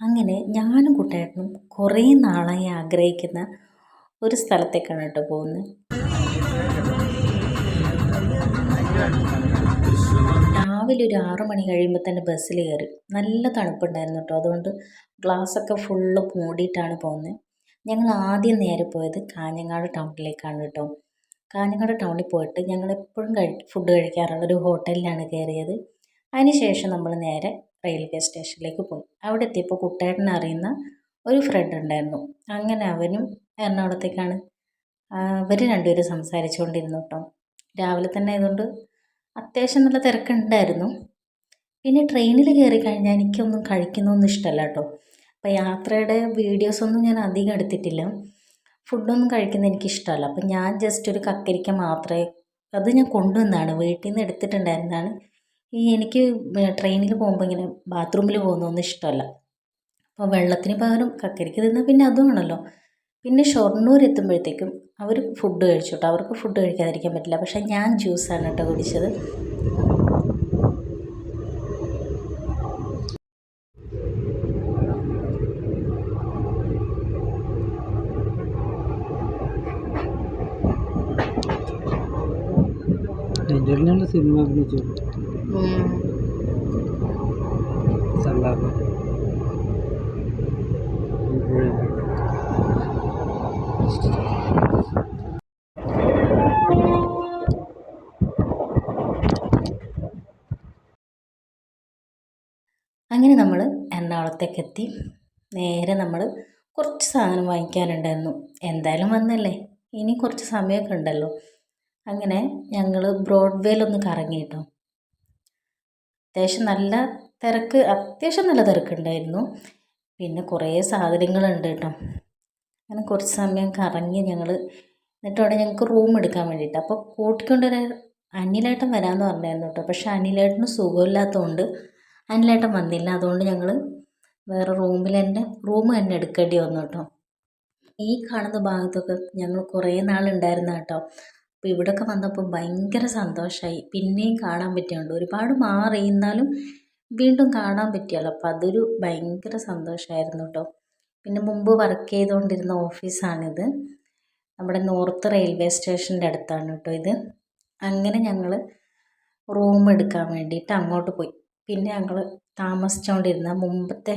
അങ്ങനെ ഞാനും കുട്ടേട്ടനും കുറേ നാളായി ആഗ്രഹിക്കുന്ന ഒരു സ്ഥലത്തേക്കാണ് കേട്ടോ പോകുന്നത്. രാവിലെ ഒരു ആറു മണി കഴിയുമ്പോൾ തന്നെ ബസ്സിൽ കയറി. നല്ല തണുപ്പുണ്ടായിരുന്നു കേട്ടോ. അതുകൊണ്ട് ഗ്ലാസ്സൊക്കെ ഫുള്ള് മൂടിയിട്ടാണ് പോകുന്നത്. ഞങ്ങൾ ആദ്യം നേരെ പോയത് കാഞ്ഞങ്ങാട് ടൗണിലേക്കാണ് കേട്ടോ. കാഞ്ഞങ്ങാട് ടൗണിൽ പോയിട്ട് ഞങ്ങൾ എപ്പോഴും കഴി ഫുഡ് കഴിക്കാറുള്ള ഒരു ഹോട്ടലിലാണ് കയറിയത്. അതിനുശേഷം നമ്മൾ നേരെ റെയിൽവേ സ്റ്റേഷനിലേക്ക് പോയി. അവിടെ എത്തിയപ്പോൾ കുട്ടേട്ടനെ അറിയുന്ന ഒരു ഫ്രണ്ട് ഉണ്ടായിരുന്നു. അങ്ങനെ അവനും എറണാകുളത്തേക്കാണ്. അവർ രണ്ടുപേരും സംസാരിച്ചുകൊണ്ടിരുന്നു കേട്ടോ. രാവിലെ തന്നെ ആയതുകൊണ്ട് അത്യാവശ്യം നല്ല തിരക്കുണ്ടായിരുന്നു. പിന്നെ ട്രെയിനിൽ കയറി കഴിഞ്ഞാൽ എനിക്കൊന്നും കഴിക്കുന്നൊന്നും ഇഷ്ടമല്ല കേട്ടോ. അപ്പോൾ യാത്രയുടെ വീഡിയോസൊന്നും ഞാൻ അധികം എടുത്തിട്ടില്ല. ഫുഡൊന്നും കഴിക്കുന്നത് എനിക്കിഷ്ടമല്ല അപ്പം ഞാൻ ജസ്റ്റ് ഒരു കക്കരിക്ക മാത്രമേ അത് ഞാൻ കൊണ്ടുവന്നതാണ്. വീട്ടിൽ നിന്ന് എടുത്തിട്ടുണ്ടായിരുന്നതാണ്. ഈ എനിക്ക് ട്രെയിനിൽ പോകുമ്പോൾ ഇങ്ങനെ ബാത്റൂമിൽ പോകുന്നതൊന്നും ഇഷ്ടമല്ല. അപ്പോൾ വെള്ളത്തിന് പകരം കക്കരിക്ക് തിന്നാൽ പിന്നെ അതും ആണല്ലോ പിന്നെ ഷൊർണൂർ എത്തുമ്പോഴത്തേക്കും അവർ ഫുഡ് കഴിച്ചു കേട്ടോ അവർക്ക് ഫുഡ് കഴിക്കാതിരിക്കാൻ പറ്റില്ല. പക്ഷേ ഞാൻ ജ്യൂസാണ് കേട്ടോ കുടിച്ചത്. സിനിമ അഭിനയിച്ചത് അങ്ങനെ നമ്മൾ എറണാകുളത്തേക്ക് എത്തി നേരെ നമ്മൾ കുറച്ച് സാധനം വാങ്ങിക്കാനുണ്ടായിരുന്നു. എന്തായാലും വന്നല്ലേ? ഇനി കുറച്ച് സമയമൊക്കെ ഉണ്ടല്ലോ. അങ്ങനെ ഞങ്ങൾ ബ്രോഡ്വേയിലൊന്ന് കറങ്ങി കേട്ടോ. അത്യാവശ്യം നല്ല തിരക്ക് അത്യാവശ്യം നല്ല തിരക്കുണ്ടായിരുന്നു. പിന്നെ കുറേ സാധനങ്ങളുണ്ട് കേട്ടോ. അങ്ങനെ കുറച്ച് സമയം കറങ്ങി ഞങ്ങൾ എന്നിട്ട് അവിടെ ഞങ്ങൾക്ക് റൂം എടുക്കാൻ വേണ്ടിയിട്ട്. അപ്പോൾ കൂട്ടിക്കൊണ്ടൊരു അനിലേട്ടൻ വരാമെന്ന് പറഞ്ഞായിരുന്നു കേട്ടോ. പക്ഷേ അനിലേട്ടന് സുഖമില്ലാത്തതുകൊണ്ട് അനിലേട്ടൻ വന്നില്ല. അതുകൊണ്ട് ഞങ്ങൾ വേറെ റൂമിൽ തന്നെ റൂം തന്നെ എടുക്കേണ്ടി വന്നു കേട്ടോ. ഈ കാണുന്ന ഭാഗത്തൊക്കെ ഞങ്ങൾ കുറേ നാളുണ്ടായിരുന്ന കേട്ടോ അപ്പോൾ ഇവിടെയൊക്കെ വന്നപ്പോൾ ഭയങ്കര സന്തോഷമായി പിന്നെയും കാണാൻ പറ്റിയുണ്ട് ഒരുപാട് മാറി. എന്നാലും വീണ്ടും കാണാൻ പറ്റിയല്ലോ. അപ്പോൾ അതൊരു ഭയങ്കര സന്തോഷമായിരുന്നു കേട്ടോ പിന്നെ മുമ്പ് വർക്ക് ചെയ്തുകൊണ്ടിരുന്ന ഓഫീസാണിത്. നമ്മുടെ നോർത്ത് റെയിൽവേ സ്റ്റേഷന്റെ അടുത്താണ് കേട്ടോ ഇത്. അങ്ങനെ ഞങ്ങൾ റൂം എടുക്കാൻ വേണ്ടിയിട്ട് അങ്ങോട്ട് പോയി. പിന്നെ ഞങ്ങൾ താമസിച്ചുകൊണ്ടിരുന്ന മുമ്പത്തെ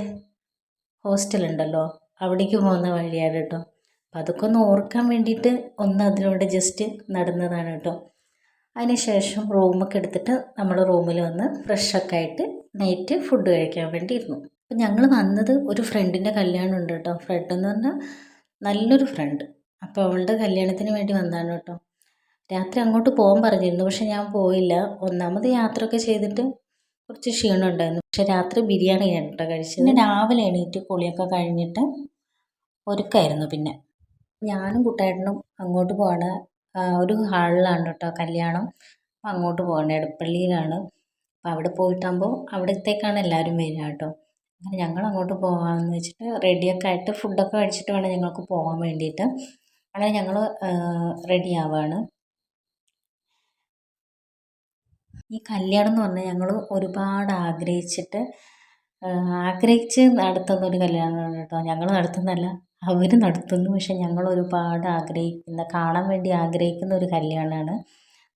ഹോസ്റ്റലുണ്ടല്ലോ അവിടേക്ക് പോകുന്ന വഴിയാണ് കേട്ടോ അപ്പം അതൊക്കെ ഒന്ന് ഓർക്കാൻ വേണ്ടിയിട്ട് ഒന്ന് അതിലൂടെ ജസ്റ്റ് നടന്നതാണ് കേട്ടോ. അതിനുശേഷം റൂമൊക്കെ എടുത്തിട്ട് നമ്മൾ റൂമിൽ വന്ന് ഫ്രഷൊക്കെ ആയിട്ട് നൈറ്റ് ഫുഡ് കഴിക്കാൻ വേണ്ടി ഇരുന്നു അപ്പം ഞങ്ങൾ വന്നത് ഒരു ഫ്രണ്ടിന്റെ കല്യാണം ഉണ്ട് കേട്ടോ. ഫ്രണ്ട് എന്ന് പറഞ്ഞാൽ നല്ലൊരു ഫ്രണ്ട് അപ്പോൾ അവളുടെ കല്യാണത്തിന് വേണ്ടി വന്നതാണ് കേട്ടോ. രാത്രി അങ്ങോട്ട് പോകാൻ പറഞ്ഞിരുന്നു. പക്ഷെ ഞാൻ പോയില്ല. ഒന്നാമത് യാത്രയൊക്കെ ചെയ്തിട്ട് കുറച്ച് ക്ഷീണം ഉണ്ടായിരുന്നു. പക്ഷെ രാത്രി ബിരിയാണി കേട്ടോ കഴിച്ചത്. പിന്നെ രാവിലെ എണീറ്റ് കുളിയൊക്കെ കഴിഞ്ഞിട്ട് ഒരുക്കായിരുന്നു പിന്നെ. ഞാനും കുട്ടേട്ടനും അങ്ങോട്ട് പോവാണ്. ഒരു ഹാളിലാണ് കേട്ടോ കല്യാണം. അപ്പം അങ്ങോട്ട് പോവാണ്. എടപ്പള്ളിയിലാണ്. അപ്പം അവിടെ പോയിട്ടാകുമ്പോൾ അവിടത്തേക്കാണ് എല്ലാവരും വരിക കേട്ടോ. അങ്ങനെ ഞങ്ങൾ അങ്ങോട്ട് പോകാമെന്ന് വെച്ചിട്ട് റെഡിയൊക്കെ ആയിട്ട് ഫുഡൊക്കെ കഴിച്ചിട്ട് വേണം ഞങ്ങൾക്ക് പോകാൻ വേണ്ടിയിട്ട്. അങ്ങനെ ഞങ്ങൾ റെഡി ആവുകയാണ് ഈ കല്യാണം എന്ന് പറഞ്ഞാൽ ഞങ്ങൾ ഒരുപാട് ആഗ്രഹിച്ചിട്ട് ആഗ്രഹിച്ച് നടത്തുന്ന ഒരു കല്യാണമാണ് കേട്ടോ. ഞങ്ങൾ നടത്തുന്നതല്ല അവർ നടത്തുന്നു. പക്ഷെ ഞങ്ങൾ ഒരുപാട് ആഗ്രഹിക്കുന്ന കാണാൻ വേണ്ടി ആഗ്രഹിക്കുന്ന ഒരു കല്യാണമാണ്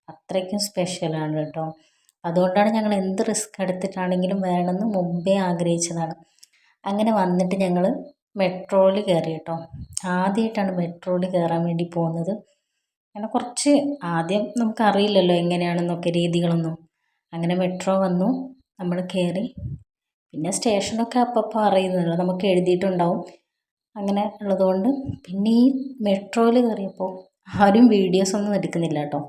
അത്രയ്ക്കും സ്പെഷ്യലാണ് കേട്ടോ. അതുകൊണ്ടാണ് ഞങ്ങൾ എന്ത് റിസ്ക് എടുത്തിട്ടാണെങ്കിലും വേണമെന്ന് മുമ്പേ ആഗ്രഹിച്ചതാണ്. അങ്ങനെ വന്നിട്ട് ഞങ്ങൾ മെട്രോയിൽ കയറി കേട്ടോ. ആദ്യമായിട്ടാണ് മെട്രോയിൽ കയറാൻ വേണ്ടി പോകുന്നത്. അങ്ങനെ കുറച്ച് ആദ്യം നമുക്കറിയില്ലല്ലോ എങ്ങനെയാണെന്നൊക്കെ രീതികളൊന്നും. അങ്ങനെ മെട്രോ വന്നു നമ്മൾ കയറി. പിന്നെ സ്റ്റേഷനൊക്കെ അപ്പപ്പോൾ അറിയുന്നല്ലോ നമുക്ക് എഴുതിയിട്ടുണ്ടാവും. അങ്ങനെ ഉള്ളതുകൊണ്ട് പിന്നെ ഈ മെട്രോയിൽ കയറിയപ്പോൾ ആരും വീഡിയോസ് ഒന്നും എടുക്കുന്നില്ല കേട്ടോ.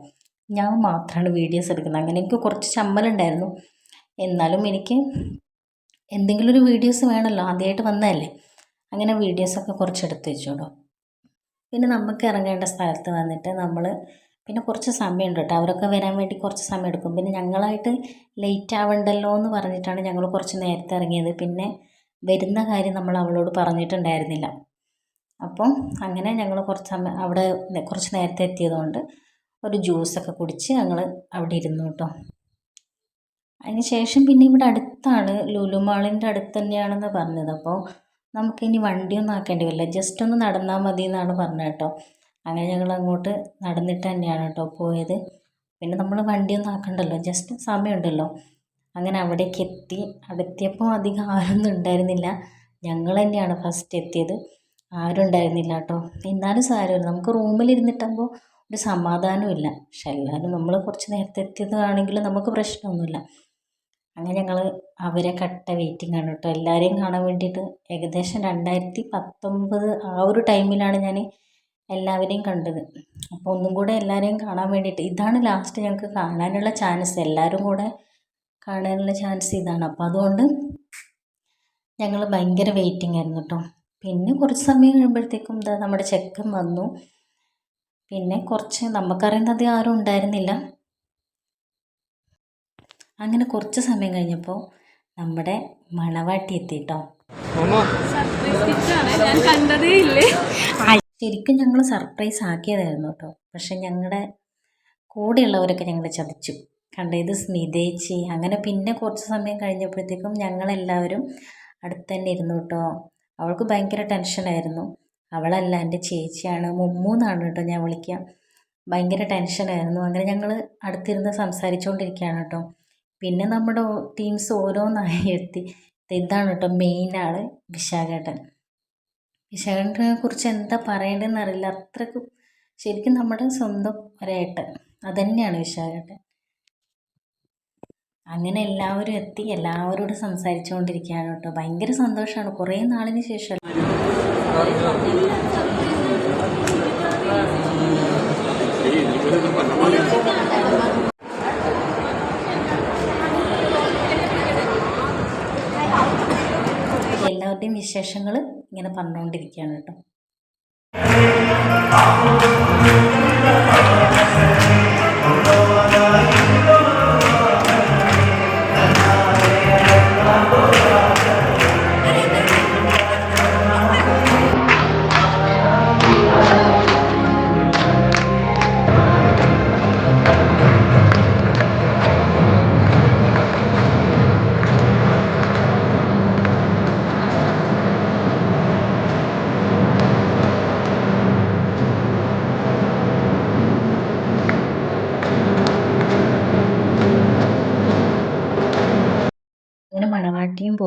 ഞാൻ മാത്രമാണ് വീഡിയോസ് എടുക്കുന്നത്. അങ്ങനെ എനിക്ക് കുറച്ച് ചമ്മലുണ്ടായിരുന്നു എന്നാലും എനിക്ക് എന്തെങ്കിലും ഒരു വീഡിയോസ് വേണമല്ലോ ആദ്യമായിട്ട് വന്നതല്ലേ. അങ്ങനെ വീഡിയോസൊക്കെ കുറച്ച് എടുത്ത് വെച്ചു കേട്ടോ പിന്നെ നമുക്ക് ഇറങ്ങേണ്ട സ്ഥലത്ത് വന്നിട്ട് നമ്മൾ പിന്നെ കുറച്ച് സമയമുണ്ട് കേട്ടോ. അവരൊക്കെ വരാൻ വേണ്ടി കുറച്ച് സമയം എടുക്കും. പിന്നെ ഞങ്ങളായിട്ട് ലേറ്റ് ആവണ്ടല്ലോ എന്ന് പറഞ്ഞിട്ടാണ് ഞങ്ങൾ കുറച്ച് നേരത്തെ ഇറങ്ങിയത്. പിന്നെ വരുന്ന കാര്യം നമ്മൾ അവളോട് പറഞ്ഞിട്ടുണ്ടായിരുന്നില്ല. അപ്പം അങ്ങനെ ഞങ്ങൾ കുറച്ച് അവിടെ കുറച്ച് നേരത്തെ എത്തിയതുകൊണ്ട് ഒരു ജ്യൂസൊക്കെ കുടിച്ച് ഞങ്ങൾ അവിടെ ഇരുന്നു കേട്ടോ. അതിന് ശേഷം പിന്നെ ഇവിടെ അടുത്താണ് ലുലു മാളിന്റെ അടുത്ത് തന്നെയാണെന്ന് പറഞ്ഞത്. അപ്പോൾ നമുക്കിനി വണ്ടിയൊന്നും ആക്കേണ്ടി വരില്ല. ജസ്റ്റ് ഒന്ന് നടന്നാൽ മതി എന്നാണ് പറഞ്ഞത് കേട്ടോ. അങ്ങനെ ഞങ്ങൾ അങ്ങോട്ട് നടന്നിട്ട് തന്നെയാണ് കേട്ടോ പോയത്. പിന്നെ നമ്മൾ വണ്ടിയൊന്നും ആക്കണ്ടല്ലോ. ജസ്റ്റ് സമയമുണ്ടല്ലോ. അങ്ങനെ അവിടേക്ക് എത്തി. അവിടെ അധികം ആരൊന്നും ഉണ്ടായിരുന്നില്ല. ഞങ്ങൾ തന്നെയാണ് ഫസ്റ്റ് എത്തിയത്. ആരും ഉണ്ടായിരുന്നില്ല കേട്ടോ. എന്നാലും സാരമില്ല. നമുക്ക് റൂമിലിരുന്നിട്ടാകുമ്പോൾ ഒരു സമാധാനമില്ല പക്ഷെ എല്ലാവരും നമ്മൾ കുറച്ച് നേരത്തെ എത്തിയതാണെങ്കിലും നമുക്ക് പ്രശ്നമൊന്നുമില്ല. അങ്ങനെ ഞങ്ങൾ അവരെ കട്ട വെയിറ്റിംഗ് ആണ് കേട്ടോ. എല്ലാവരെയും കാണാൻ വേണ്ടിയിട്ട് ഏകദേശം രണ്ടായിരത്തി പത്തൊമ്പത് ആ ഒരു ടൈമിലാണ് ഞാൻ എല്ലാവരെയും കണ്ടത്. അപ്പോൾ ഒന്നും കൂടെ എല്ലാവരെയും കാണാൻ വേണ്ടിയിട്ട് ഇതാണ് ലാസ്റ്റ് ഞങ്ങൾക്ക് കാണാനുള്ള ചാൻസ് എല്ലാവരും കൂടെ കാണാനുള്ള ചാൻസ് ഇതാണ്. അപ്പോൾ അതുകൊണ്ട് ഞങ്ങൾ ഭയങ്കര വെയിറ്റിംഗ് ആയിരുന്നു കേട്ടോ പിന്നെ കുറച്ച് സമയം കഴിയുമ്പോഴത്തേക്കും ഇതാ നമ്മുടെ ചെക്കൻ വന്നു. പിന്നെ കുറച്ച് നമുക്കറിയുന്നത് ആരും ഉണ്ടായിരുന്നില്ല. അങ്ങനെ കുറച്ച് സമയം കഴിഞ്ഞപ്പോൾ നമ്മുടെ മണവാട്ടി എത്തി കേട്ടോ ഞാൻ കണ്ടതേ ഇല്ലേ ശരിക്കും ഞങ്ങൾ സർപ്രൈസ് ആക്കിയതായിരുന്നു കേട്ടോ പക്ഷെ ഞങ്ങളുടെ കൂടെയുള്ളവരൊക്കെ ഞങ്ങളെ ചതിച്ചു. കണ്ട ഇത് സ്മിതേച്ചി. അങ്ങനെ പിന്നെ കുറച്ച് സമയം കഴിഞ്ഞപ്പോഴത്തേക്കും ഞങ്ങളെല്ലാവരും അടുത്ത് തന്നെ ഇരുന്നു കേട്ടോ. അവൾക്ക് ഭയങ്കര ടെൻഷനായിരുന്നു അവളല്ല എന്റെ ചേച്ചിയാണ്. മുമ്മു എന്നാണ് കേട്ടോ ഞാൻ വിളിക്കുക. ഭയങ്കര ടെൻഷനായിരുന്നു അങ്ങനെ ഞങ്ങൾ അടുത്തിരുന്ന് സംസാരിച്ചുകൊണ്ടിരിക്കുകയാണ് കേട്ടോ. പിന്നെ നമ്മുടെ ടീംസ് ഓരോന്നായി എത്തി ഇതാണ് കേട്ടോ മെയിൻ ആൾ വിശാഖേട്ടൻ. വിശാഖേട്ടനെ കുറിച്ച് എന്താ പറയേണ്ടതെന്ന് അറിയില്ല. അത്രയ്ക്കും ശരിക്കും നമ്മുടെ സ്വന്തം ഒരേട്ടൻ. അതന്നെയാണ് വിശാഖേട്ടൻ. അങ്ങനെ എല്ലാവരും എത്തി എല്ലാവരോടും സംസാരിച്ചുകൊണ്ടിരിക്കുകയാണ് കേട്ടോ. ഭയങ്കര സന്തോഷമാണ്. കുറേ നാളിന് ശേഷം. എല്ലാവരുടെയും വിശേഷങ്ങൾ ഇങ്ങനെ പറഞ്ഞുകൊണ്ടിരിക്കുകയാണ് കേട്ടോ. അങ്ങനെ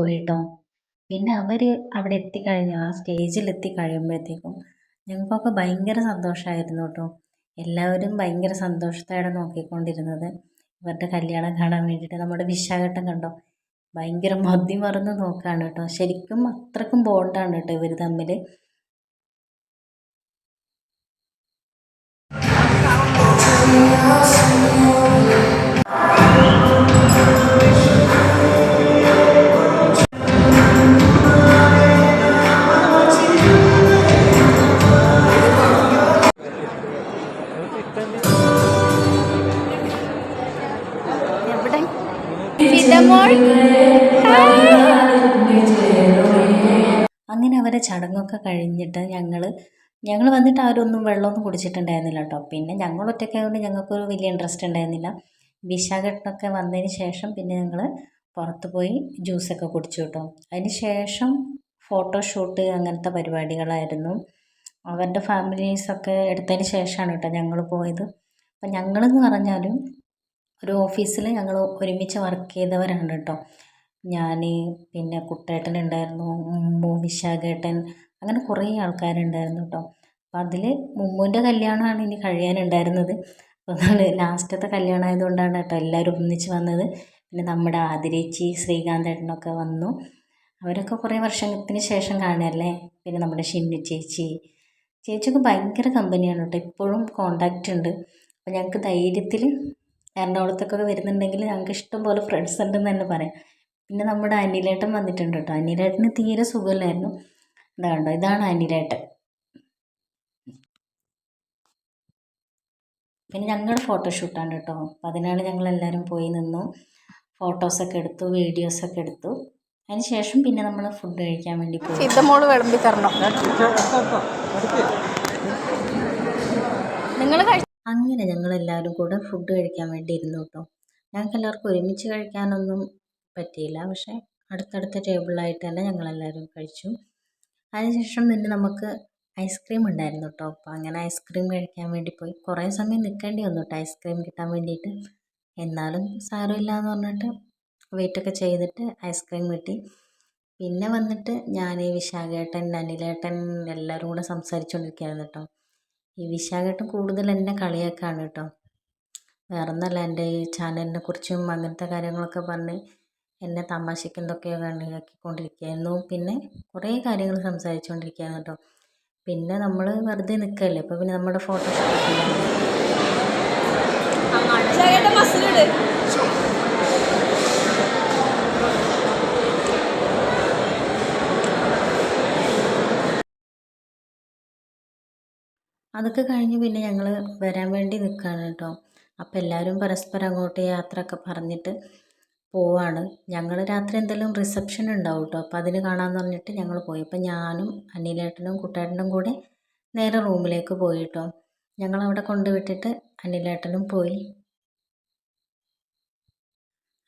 പോയിട്ടോ പിന്നെ അവർ അവിടെ എത്തിക്കഴിഞ്ഞ ആ സ്റ്റേജിൽ എത്തിക്കഴിയുമ്പോഴത്തേക്കും ഞങ്ങൾക്കൊക്കെ ഭയങ്കര സന്തോഷമായിരുന്നു കേട്ടോ. എല്ലാവരും ഭയങ്കര സന്തോഷത്തോടെ നോക്കിക്കൊണ്ടിരുന്നത്. ഇവരുടെ കല്യാണം കാണാൻ വേണ്ടിയിട്ട് നമ്മുടെ വിശാഘട്ടം കണ്ടോ? ഭയങ്കര മതി മറന്ന് നോക്കുകയാണ് കേട്ടോ. ശരിക്കും അത്രക്കും ബോണ്ടാണ് കേട്ടോ ഇവർ തമ്മിൽ ചടങ്ങൊക്കെ കഴിഞ്ഞിട്ട് ഞങ്ങൾ ഞങ്ങൾ വന്നിട്ട് ആരൊന്നും വെള്ളമൊന്നും കുടിച്ചിട്ടുണ്ടായിരുന്നില്ല കേട്ടോ. പിന്നെ ഞങ്ങൾ ഒറ്റയ്ക്കായതുകൊണ്ട് ഞങ്ങൾക്കൊരു വലിയ ഇൻട്രസ്റ്റ് ഉണ്ടായിരുന്നില്ല. വിശാഖട്ടൊക്കെ വന്നതിന് ശേഷം പിന്നെ ഞങ്ങൾ പുറത്ത് പോയി ജ്യൂസൊക്കെ കുടിച്ചു കേട്ടോ. അതിന് ശേഷം ഫോട്ടോഷൂട്ട് അങ്ങനത്തെ പരിപാടികളായിരുന്നു. അവരുടെ ഫാമിലീസൊക്കെ എടുത്തതിന് ശേഷമാണ് കേട്ടോ ഞങ്ങൾ പോയത്. അപ്പം ഞങ്ങളെന്ന് പറഞ്ഞാലും ഒരു ഓഫീസിൽ ഞങ്ങൾ ഒരുമിച്ച് വർക്ക് ചെയ്തവരാണ് കേട്ടോ. ഞാൻ പിന്നെ കുട്ടേട്ടൻ ഉണ്ടായിരുന്നു വിശാഖേട്ടൻ അങ്ങനെ കുറേ ആൾക്കാരുണ്ടായിരുന്നു കേട്ടോ അപ്പം അതിൽ മുമ്മുവിന്റെ കല്യാണമാണ് ഇനി കഴിയാനുണ്ടായിരുന്നത്. അപ്പോൾ അതാണ് ലാസ്റ്റത്തെ കല്യാണം ആയതുകൊണ്ടാണ് കേട്ടോ എല്ലാവരും ഒന്നിച്ച് വന്നത്. പിന്നെ നമ്മുടെ ആതിരേച്ചി ശ്രീകാന്തേട്ടനൊക്കെ വന്നു. അവരൊക്കെ കുറേ വർഷത്തിന് ശേഷം കാണുകയല്ലേ? പിന്നെ നമ്മുടെ ഷിന്നു ചേച്ചി. ചേച്ചിയൊക്കെ ഭയങ്കര കമ്പനിയാണ് കേട്ടോ ഇപ്പോഴും കോണ്ടാക്റ്റ് ഉണ്ട്. അപ്പോൾ ഞങ്ങൾക്ക് ധൈര്യത്തിൽ എറണാകുളത്തൊക്കെ വരുന്നുണ്ടെങ്കിൽ ഞങ്ങൾക്ക് ഇഷ്ടം പോലെ ഫ്രണ്ട്സ് ഉണ്ടെന്ന് തന്നെ പറയാം. പിന്നെ നമ്മുടെ അനിലേട്ടൻ വന്നിട്ടുണ്ട് കേട്ടോ അനിലേട്ടന് തീരെ സുഖമില്ലായിരുന്നു. ഇതാ കണ്ടോ ഇതാണ് അനിലേട്ടൻ. പിന്നെ ഞങ്ങളുടെ ഫോട്ടോഷൂട്ടാണ് കേട്ടോ. അപ്പോൾ അതിനാണ് ഞങ്ങളെല്ലാവരും പോയി നിന്നു. ഫോട്ടോസൊക്കെ എടുത്തു വീഡിയോസൊക്കെ എടുത്തു. അതിന് ശേഷം പിന്നെ നമ്മൾ ഫുഡ് കഴിക്കാൻ വേണ്ടി പോയി. ഫിദമോൾ വിളമ്പി തരണം. നിങ്ങൾ അങ്ങനെ ഞങ്ങളെല്ലാവരും കൂടെ ഫുഡ് കഴിക്കാൻ വേണ്ടി ഇരുന്നു കേട്ടോ. ഞങ്ങൾക്ക് എല്ലാവർക്കും ഒരുമിച്ച് കഴിക്കാനൊന്നും പറ്റിയില്ല. പക്ഷേ അടുത്തടുത്ത ടേബിളായിട്ട് തന്നെ ഞങ്ങളെല്ലാവരും കഴിച്ചു. അതിനുശേഷം പിന്നെ നമുക്ക് ഐസ്ക്രീം ഉണ്ടായിരുന്നു കേട്ടോ അപ്പോൾ അങ്ങനെ ഐസ്ക്രീം കഴിക്കാൻ വേണ്ടി പോയി. കുറേ സമയം നിൽക്കേണ്ടി വന്നു കേട്ടോ ഐസ്ക്രീം കിട്ടാൻ വേണ്ടിയിട്ട്. എന്നാലും സാരമില്ല എന്ന് പറഞ്ഞിട്ട് വെയിറ്റൊക്കെ ചെയ്തിട്ട് ഐസ്ക്രീം കിട്ടി. പിന്നെ വന്നിട്ട് ഞാൻ ഈ വിശാഖേട്ടൻ അനിലേട്ടൻ എല്ലാവരും കൂടെ സംസാരിച്ചുകൊണ്ടിരിക്കുകയായിരുന്നു കേട്ടോ ഈ വിശാഖേട്ടൻ കൂടുതൽ എന്നെ കളിയാക്കാണ് കേട്ടോ വേറെ ഒന്നല്ല എന്റെ ഈ ചാനലിനെ കുറിച്ചും അങ്ങനത്തെ കാര്യങ്ങളൊക്കെ പറഞ്ഞ് എന്നെ തമാശയ്ക്ക് എന്തൊക്കെയോ കളിയാക്കിക്കൊണ്ടിരിക്കുകയായിരുന്നു പിന്നെ കുറേ കാര്യങ്ങൾ സംസാരിച്ചുകൊണ്ടിരിക്കുകയായിരുന്നു കേട്ടോ. പിന്നെ നമ്മൾ വെറുതെ നിൽക്കുകയല്ലേ? അപ്പോൾ പിന്നെ നമ്മുടെ ഫോട്ടോസ് അതൊക്കെ കഴിഞ്ഞ് പിന്നെ ഞങ്ങൾ വരാൻ വേണ്ടി നിൽക്കുകയാണ് കേട്ടോ. അപ്പോൾ എല്ലാവരും പരസ്പരം അങ്ങോട്ട് യാത്രയൊക്കെ പറഞ്ഞിട്ട് പോവാണ്. ഞങ്ങൾ രാത്രി എന്തെങ്കിലും റിസപ്ഷൻ ഉണ്ടാവും കേട്ടോ അപ്പോൾ അതിന് കാണാമെന്ന് പറഞ്ഞിട്ട് ഞങ്ങൾ പോയി. അപ്പോൾ ഞാനും അനിലേട്ടനും കുട്ടേട്ടനും കൂടെ നേരെ റൂമിലേക്ക് പോയി കേട്ടോ ഞങ്ങളവിടെ കൊണ്ടുവിട്ടിട്ട് അനിലേട്ടനും പോയി.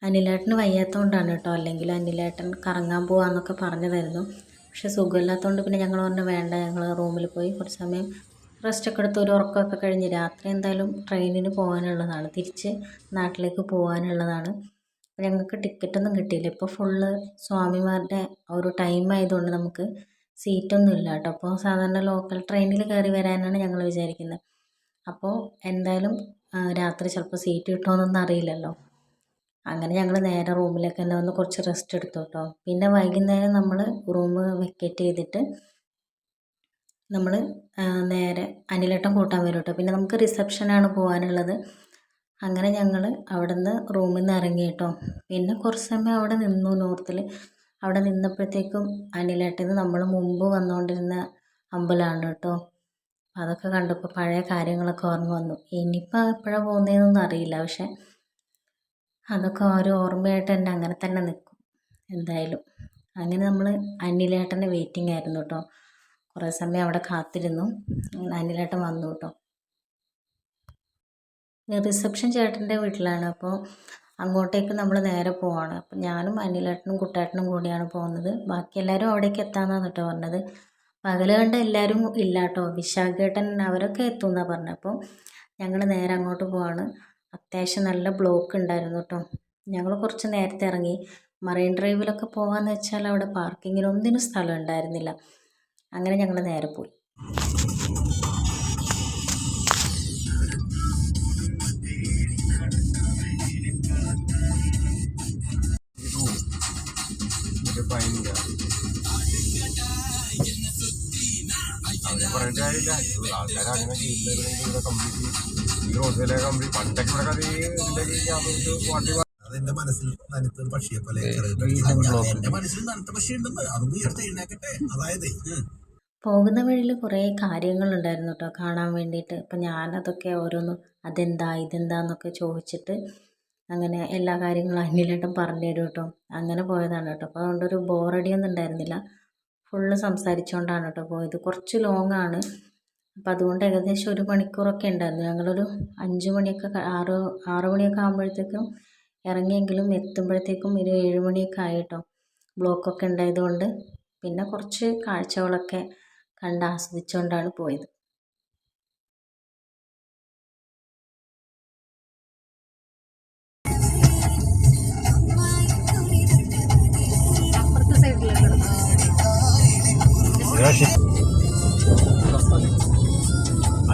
അനിലേട്ടന് വയ്യാത്തതുകൊണ്ടാണ് കേട്ടോ അല്ലെങ്കിൽ അനിലേട്ടൻ കറങ്ങാൻ പോവാന്നൊക്കെ പറഞ്ഞതായിരുന്നു. പക്ഷെ സുഖമില്ലാത്തതുകൊണ്ട് പിന്നെ ഞങ്ങൾ പറഞ്ഞു വേണ്ട ഞങ്ങൾ റൂമിൽ പോയി കുറച്ച് സമയം റെസ്റ്റൊക്കെ എടുത്ത് ഒരു ഉറക്കമൊക്കെ കഴിഞ്ഞ് രാത്രി എന്തായാലും ട്രെയിനിന് പോകാനുള്ളതാണ് തിരിച്ച് നാട്ടിലേക്ക് പോകാനുള്ളതാണ് ഞങ്ങൾക്ക് ടിക്കറ്റൊന്നും കിട്ടിയില്ല. ഇപ്പോൾ ഫുള്ള് സ്വാമിമാരുടെ ഒരു ടൈം ആയതുകൊണ്ട് നമുക്ക് സീറ്റൊന്നും ഇല്ല കേട്ടോ അപ്പോൾ സാധാരണ ലോക്കൽ ട്രെയിനിൽ കയറി വരാനാണ് ഞങ്ങൾ വിചാരിക്കുന്നത് അപ്പോൾ എന്തായാലും രാത്രി ചിലപ്പോൾ സീറ്റ് കിട്ടുമോയെന്നൊന്നും അറിയില്ലല്ലോ. അങ്ങനെ ഞങ്ങൾ നേരെ റൂമിലേക്ക് തന്നെ വന്ന് കുറച്ച് റെസ്റ്റ് എടുത്തു കേട്ടോ പിന്നെ വൈകുന്നേരം നമ്മൾ റൂം വെക്കേറ്റ് ചെയ്തിട്ട് നമ്മൾ നേരെ അനിലേട്ടം കൂട്ടാൻ വരും കേട്ടോ പിന്നെ നമുക്ക് റിസപ്ഷനാണ് പോകാനുള്ളത് അങ്ങനെ ഞങ്ങൾ അവിടെ നിന്ന് റൂമിൽ നിന്ന് ഇറങ്ങി കേട്ടോ. പിന്നെ കുറച്ച് സമയം അവിടെ നിന്നു നോർത്തിൽ. അവിടെ നിന്നപ്പോഴത്തേക്കും അനിലേട്ടന് നമ്മൾ മുമ്പ് വന്നുകൊണ്ടിരുന്ന അമ്പലമാണ് കേട്ടോ. അതൊക്കെ കണ്ടപ്പോൾ പഴയ കാര്യങ്ങളൊക്കെ ഓർമ്മ വന്നു. ഇനിയിപ്പോൾ എപ്പോഴാണ് പോകുന്നതെന്നൊന്നും അറിയില്ല. പക്ഷെ അതൊക്കെ ഒരു ഓർമ്മയായിട്ട് തന്നെ അങ്ങനെ തന്നെ നിൽക്കും എന്തായാലും. അങ്ങനെ നമ്മൾ അനിലേട്ടന്റെ വെയിറ്റിംഗ് ആയിരുന്നു കേട്ടോ. കുറേ സമയം അവിടെ കാത്തിരുന്നു. അനിലേട്ടൻ വന്നു കേട്ടോ. റിസപ്ഷൻ ചേട്ടന്റെ വീട്ടിലാണ്. അപ്പോൾ അങ്ങോട്ടേക്ക് നമ്മൾ നേരെ പോവാണ്. അപ്പം ഞാനും അനിലേട്ടനും കുട്ടേട്ടനും കൂടിയാണ് പോകുന്നത്. ബാക്കി എല്ലാവരും അവിടേക്ക് എത്താമെന്നാണ് കേട്ടോ പറഞ്ഞത്. പകൽ കണ്ട എല്ലാവരും ഇല്ല കേട്ടോ. വിശാഖേട്ടൻ അവരൊക്കെ എത്തും എന്നാണ് പറഞ്ഞത്. അപ്പോൾ ഞങ്ങൾ നേരെ അങ്ങോട്ട് പോവാണ്. അത്യാവശ്യം നല്ല ബ്ലോക്ക് ഉണ്ടായിരുന്നു കേട്ടോ. ഞങ്ങൾ കുറച്ച് നേരത്തെ ഇറങ്ങി. മറൈൻ ഡ്രൈവിലൊക്കെ പോകാമെന്ന് വെച്ചാൽ അവിടെ പാർക്കിങ്ങിന് ഒന്നിനും സ്ഥലം ഉണ്ടായിരുന്നില്ല. അങ്ങനെ ഞങ്ങൾ നേരെ പോയി. കാര്യമില്ല ആൾക്കാർ അങ്ങനെ ചെയ്യുന്നതിന് ഇവിടെ കംപ്ലീറ്റ് ഈ റോഡിലെ കംപ്ലീറ്റ് പണ്ടൊക്കെ ഇവിടെ കഥ ഇതിന്റെ വണ്ടി അതെന്റെ മനസ്സിൽ നനുത്ത പക്ഷിയെ പോലെ എന്റെ മനസ്സിൽ നനുത്ത പക്ഷി ഉണ്ടെന്ന് അതൊന്ന് ഉയർത്തി എഴുന്നേക്കട്ടെ. അതായത് പോകുന്ന വഴിയിൽ കുറേ കാര്യങ്ങളുണ്ടായിരുന്നു കേട്ടോ കാണാൻ വേണ്ടിയിട്ട്. അപ്പം ഞാനതൊക്കെ ഓരോന്ന് അതെന്താ ഇതെന്താന്നൊക്കെ ചോദിച്ചിട്ട് അങ്ങനെ എല്ലാ കാര്യങ്ങളും അനിലേട്ടൻ പറഞ്ഞു തരും കേട്ടോ. അങ്ങനെ പോയതാണ് കേട്ടോ. അപ്പോൾ അതുകൊണ്ടൊരു ബോറടിയൊന്നും ഉണ്ടായിരുന്നില്ല. ഫുള്ള് സംസാരിച്ചുകൊണ്ടാണ് കേട്ടോ പോയത്. കുറച്ച് ലോങ്ങാണ് ആണ്. അപ്പോൾ അതുകൊണ്ട് ഏകദേശം ഒരു മണിക്കൂറൊക്കെ ഉണ്ടായിരുന്നു. ഞങ്ങളൊരു അഞ്ച് മണിയൊക്കെ ആറ് ആറ് മണിയൊക്കെ ആകുമ്പോഴത്തേക്കും ഇറങ്ങിയെങ്കിലും എത്തുമ്പോഴത്തേക്കും ഒരു ഏഴ് മണിയൊക്കെ ആയിട്ടോ ബ്ലോക്കൊക്കെ ഉണ്ടായതുകൊണ്ട് പിന്നെ കുറച്ച് കാഴ്ചകളൊക്കെ കണ്ട് ആസ്വദിച്ചുകൊണ്ടാണ് പോയത്. അപ്പുറത്തെ സൈഡിലേക്ക്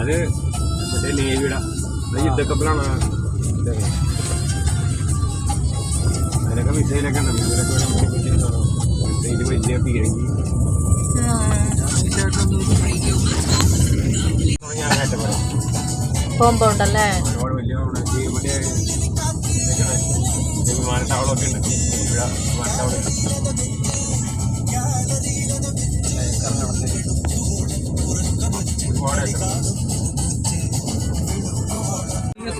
അത് മറ്റേ നേവിയുടെ. അത് യുദ്ധക്കപ്പലാണ്. അതിനൊക്കെ മിസൈലൊക്കെ ഉണ്ട്. മിസൈലൊക്കെ മിസൈൽ വലിയ ഉണ്ടല്ലേ ഒരുപാട് വലിയ മറ്റേ. വിമാനത്താവളമൊക്കെ ഉണ്ട്. ഇവിടെ വിമാനത്താവളം ഒരുപാട്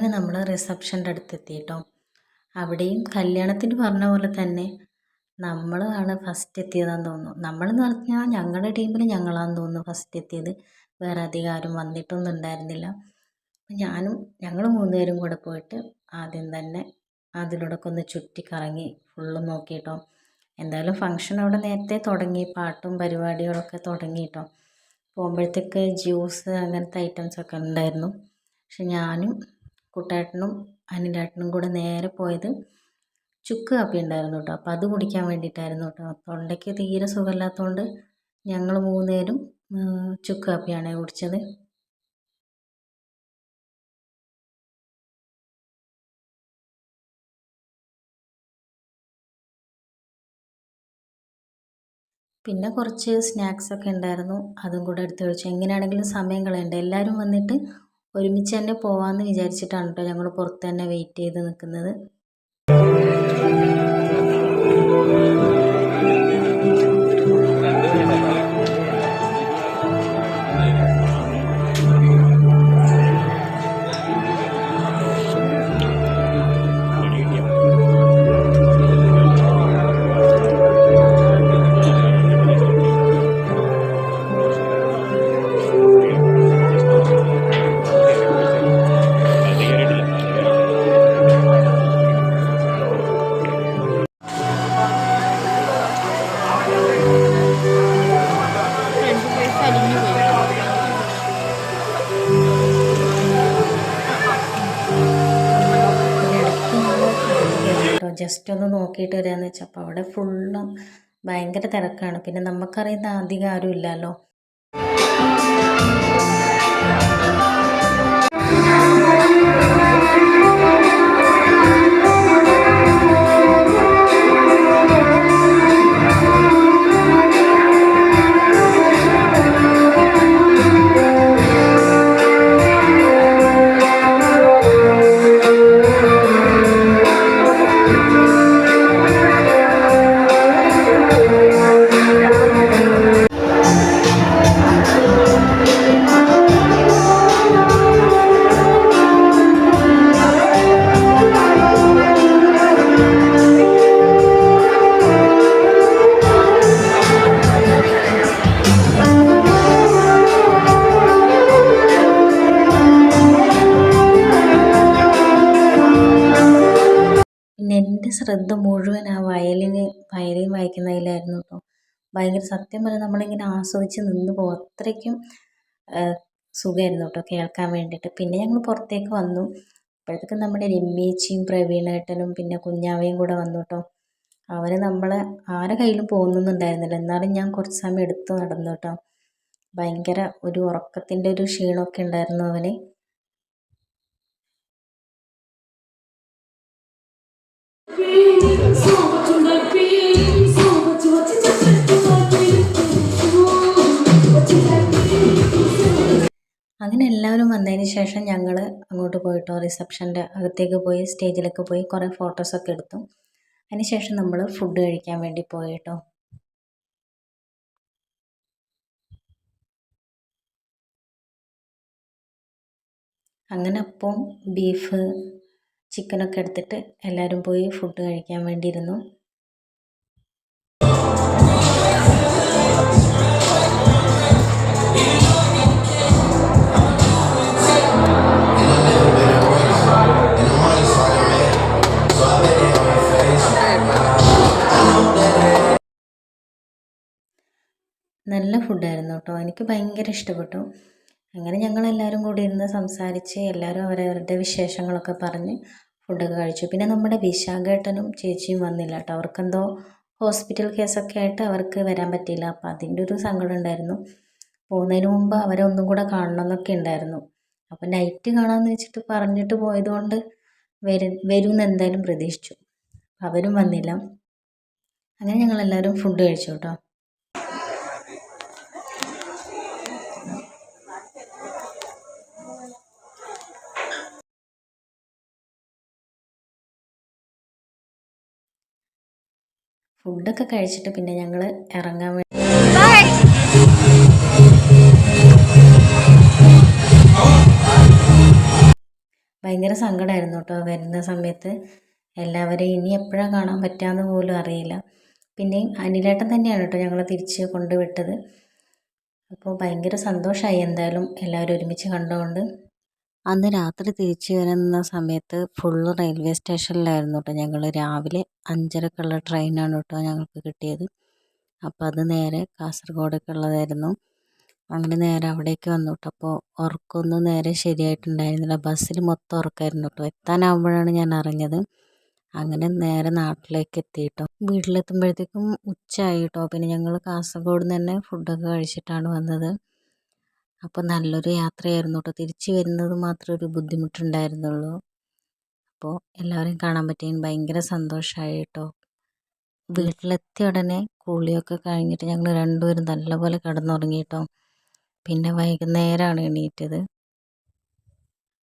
അങ്ങനെ നമ്മൾ റിസപ്ഷന്റെ അടുത്ത് എത്തിയിട്ടോ അവിടെയും കല്യാണത്തിന് പറഞ്ഞ പോലെ തന്നെ നമ്മളാണ് ഫസ്റ്റ് എത്തിയതാന്ന് തോന്നുന്നു. നമ്മളെന്ന് പറഞ്ഞാൽ ഞങ്ങളുടെ ടീമിൽ ഞങ്ങളാന്ന് തോന്നുന്നു ഫസ്റ്റ് എത്തിയത്. വേറെ അധികം ആരും വന്നിട്ടൊന്നും ഉണ്ടായിരുന്നില്ല. ഞാനും ഞങ്ങൾ മൂന്നുപേരും കൂടെ പോയിട്ട് ആദ്യം തന്നെ അതിലൂടെയൊക്കെ ഒന്ന് ചുറ്റിക്കറങ്ങി ഫുള്ള് നോക്കിയിട്ടോ എന്തായാലും ഫങ്ഷൻ അവിടെ നേരത്തെ തുടങ്ങി പാട്ടും പരിപാടികളൊക്കെ തുടങ്ങിയിട്ടോ പോകുമ്പോഴത്തേക്ക് ജ്യൂസ് അങ്ങനത്തെ ഐറ്റംസൊക്കെ ഉണ്ടായിരുന്നു. പക്ഷെ ഞാനും കുട്ടേട്ടനും അനിലേട്ടനും കൂടെ നേരെ പോയത് ചുക്ക് കാപ്പി ഉണ്ടായിരുന്നു കേട്ടോ. അപ്പോൾ അത് കുടിക്കാൻ വേണ്ടിയിട്ടായിരുന്നു കേട്ടോ. തൊണ്ടയ്ക്ക് തീരെ സുഖമില്ലാത്തതുകൊണ്ട് ഞങ്ങൾ മൂന്നുപേരും ചുക്ക് കാപ്പിയാണ് കുടിച്ചത്. പിന്നെ കുറച്ച് സ്നാക്സൊക്കെ ഉണ്ടായിരുന്നു. അതും കൂടെ എടുത്ത് കഴിച്ചു. എങ്ങനെയാണെങ്കിലും സമയം കളയണ്ട. എല്ലാവരും വന്നിട്ട് ഒരുമിച്ച് തന്നെ പോവാമെന്ന് വിചാരിച്ചിട്ടാണ് കേട്ടോ ഞങ്ങൾ പുറത്ത് തന്നെ വെയിറ്റ് ചെയ്ത് നിൽക്കുന്നത് ജസ്റ്റ് ഒന്ന് നോക്കിയിട്ട് വരാമെന്ന് വെച്ചാൽ അപ്പോൾ അവിടെ ഫുള്ളും ഭയങ്കര തിരക്കാണ്. പിന്നെ നമുക്കറിയുന്ന അധികം ആരും ഇല്ലല്ലോ ഭയങ്കര സത്യം പറഞ്ഞാൽ നമ്മളിങ്ങനെ ആസ്വദിച്ച് നിന്ന് പോകും. അത്രയ്ക്കും സുഖമായിരുന്നു കേട്ടോ കേൾക്കാൻ വേണ്ടിയിട്ട്. പിന്നെ ഞങ്ങൾ പുറത്തേക്ക് വന്നു. അപ്പോഴത്തേക്കും നമ്മുടെ രമ്യേച്ചിയും പ്രവീണേട്ടനും പിന്നെ കുഞ്ഞാവയും കൂടെ വന്നു കേട്ടോ. അവർ നമ്മളെ ആരെ കയ്യിലും പോകുന്നുണ്ടായിരുന്നില്ല എന്നാലും ഞാൻ കുറച്ച് സമയം എടുത്ത് നടന്നു കേട്ടോ. ഭയങ്കര ഒരു ഉറക്കത്തിന്റെ ഒരു ക്ഷീണമൊക്കെ ഉണ്ടായിരുന്നു അവന്. അങ്ങനെ എല്ലാവരും വന്നതിന് ശേഷം ഞങ്ങൾ അങ്ങോട്ട് പോയിട്ടോ റിസപ്ഷന്റെ അകത്തേക്ക് പോയി സ്റ്റേജിലൊക്കെ പോയി കുറേ ഫോട്ടോസൊക്കെ എടുത്തു. അതിന് ശേഷം നമ്മൾ ഫുഡ് കഴിക്കാൻ വേണ്ടി പോയിട്ടോ. അങ്ങനെ അപ്പം ബീഫ് ചിക്കനൊക്കെ എടുത്തിട്ട് എല്ലാവരും പോയി ഫുഡ് കഴിക്കാൻ വേണ്ടിയിരുന്നു. നല്ല ഫുഡായിരുന്നു കേട്ടോ. എനിക്ക് ഭയങ്കര ഇഷ്ടപ്പെട്ടു. അങ്ങനെ ഞങ്ങൾ എല്ലാവരും കൂടി ഇരുന്ന് സംസാരിച്ച് എല്ലാവരും അവരവരുടെ വിശേഷങ്ങളൊക്കെ പറഞ്ഞ് ഫുഡൊക്കെ കഴിച്ചു. പിന്നെ നമ്മുടെ വിശാഖേട്ടനും ചേച്ചിയും വന്നില്ല കേട്ടോ. അവർക്കെന്തോ ഹോസ്പിറ്റൽ കേസൊക്കെ ആയിട്ട് അവർക്ക് വരാൻ പറ്റിയില്ല. അപ്പോൾ അതിന്റെ ഒരു സങ്കടം ഉണ്ടായിരുന്നു. പോകുന്നതിന് മുമ്പ് അവരെ ഒന്നും കൂടെ കാണണം എന്നൊക്കെ ഉണ്ടായിരുന്നു. അപ്പോൾ നൈറ്റ് കാണാമെന്ന് വെച്ചിട്ട് പറഞ്ഞിട്ട് പോയതുകൊണ്ട് വരും വരും എന്തായാലും പ്രതീക്ഷിച്ചു. അവരും വന്നില്ല. അങ്ങനെ ഞങ്ങളെല്ലാവരും ഫുഡ് കഴിച്ചു കേട്ടോ. ഫുഡൊക്കെ കഴിച്ചിട്ട് പിന്നെ ഞങ്ങൾ ഇറങ്ങാൻ വേണ്ടി ഭയങ്കര സങ്കടമായിരുന്നു കേട്ടോ വരുന്ന സമയത്ത്. എല്ലാവരെയും ഇനി എപ്പോഴാണ് കാണാൻ പറ്റാന്ന് പോലും അറിയില്ല. പിന്നെയും അനിലേട്ടൻ തന്നെയാണ് കേട്ടോ ഞങ്ങളെ തിരിച്ച് കൊണ്ടുവിട്ടത്. അപ്പോൾ ഭയങ്കര സന്തോഷമായി എന്തായാലും എല്ലാവരും ഒരുമിച്ച് കണ്ടുകൊണ്ട് അന്ന് രാത്രി തിരിച്ചു വരുന്ന സമയത്ത് ഫുള്ള് റെയിൽവേ സ്റ്റേഷനിലായിരുന്നു കേട്ടോ ഞങ്ങൾ രാവിലെ അഞ്ചരക്കുള്ള ട്രെയിനാണ് കേട്ടോ ഞങ്ങൾക്ക് കിട്ടിയത്. അപ്പോൾ അത് നേരെ കാസർഗോഡേക്കുള്ളതായിരുന്നു. അങ്ങനെ നേരെ അവിടേക്ക് വന്നു കേട്ടോ. അപ്പോൾ ഉറക്കമൊന്നും നേരെ ശരിയായിട്ടുണ്ടായിരുന്നില്ല. ബസ്സിൽ മൊത്തം ഉറക്കമായിരുന്നു കേട്ടോ. എത്താനാവുമ്പോഴാണ് ഞാൻ അറിഞ്ഞത്. അങ്ങനെ നേരെ നാട്ടിലേക്ക് എത്തി കേട്ടോ. വീട്ടിലെത്തുമ്പോഴത്തേക്കും ഉച്ചയായി കേട്ടോ. പിന്നെ ഞങ്ങൾ കാസർഗോഡ് നിന്ന് തന്നെ ഫുഡൊക്കെ കഴിച്ചിട്ടാണ് വന്നത്. അപ്പോൾ നല്ലൊരു യാത്രയായിരുന്നു കേട്ടോ തിരിച്ചു വരുന്നത് മാത്രമേ ഒരു ബുദ്ധിമുട്ടുണ്ടായിരുന്നുള്ളൂ. അപ്പോൾ എല്ലാവരെയും കാണാൻ പറ്റിയതിന് ഭയങ്കര സന്തോഷമായി കേട്ടോ വീട്ടിലെത്തിയ ഉടനെ കുളിയൊക്കെ കഴിഞ്ഞിട്ട് ഞങ്ങൾ രണ്ടുപേരും നല്ലപോലെ കിടന്നുറങ്ങി കേട്ടോ പിന്നെ വൈകുന്നേരമാണ് എണീറ്റത്.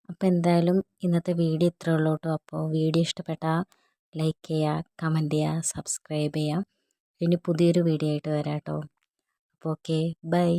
അപ്പോൾ എന്തായാലും ഇന്നത്തെ വീഡിയോ ഇത്രയേ ഉള്ളൂ കേട്ടോ അപ്പോൾ വീഡിയോ ഇഷ്ടപ്പെട്ടാൽ ലൈക്ക് ചെയ്യുക കമന്റ് ചെയ്യുക സബ്സ്ക്രൈബ് ചെയ്യുക ഇനി പുതിയൊരു വീഡിയോ ആയിട്ട് വരാം കേട്ടോ അപ്പോൾ ഓക്കെ ബൈ.